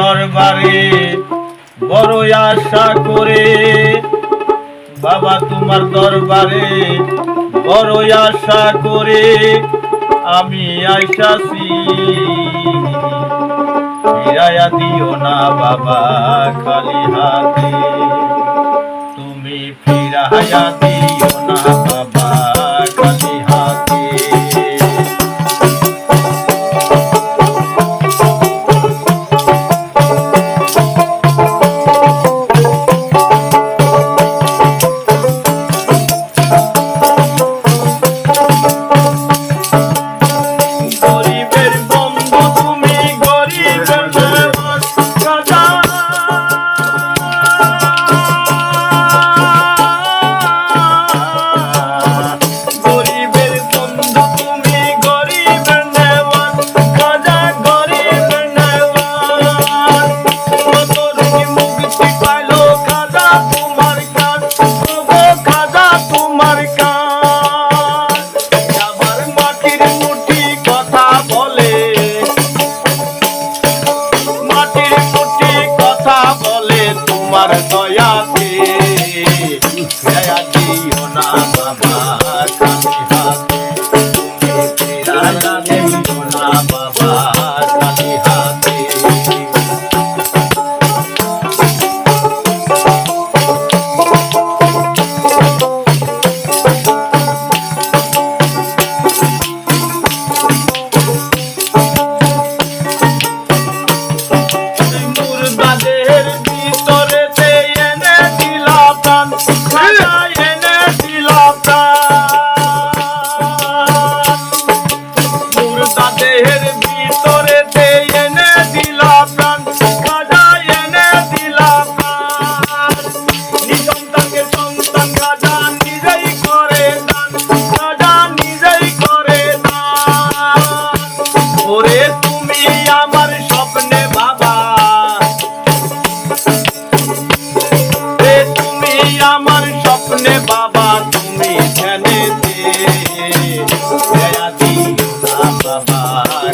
দরবারে বড় আশা করে। বাবা তোমার দরবারে বড় আশা করে আমি আইসাছি ফিরাইয়া দিও না বাবা খালি হাতে। তুমি ফিরাইয়া দিও তোমার দয়াতে দয়া দিও না। Why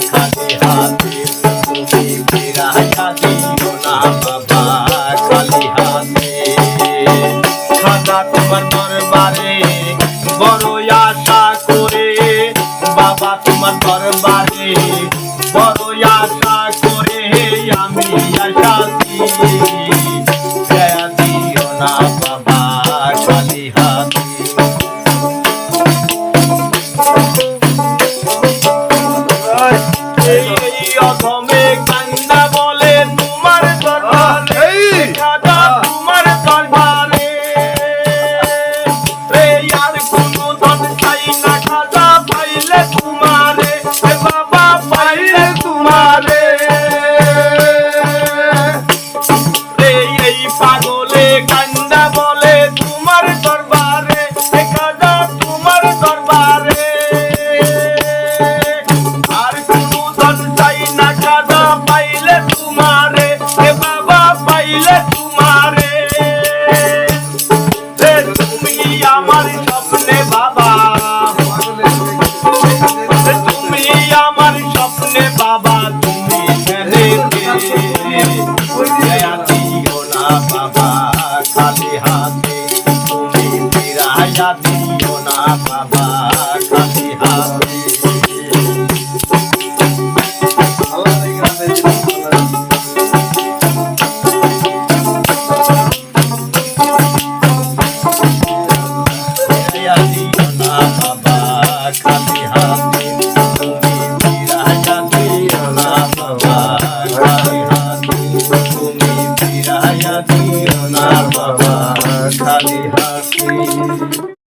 খালে হাতে তুমি ফিরাইয়া দিও না বাবা খালি হাতে খাজা তোমার দরবারে বড় আশা করে বাবা তোমার দরবারে বড় আশা করে আমি আশা দিও না হাতে তুমি ফিরাইয়া দিও না বাবা খালি হাতে Nada.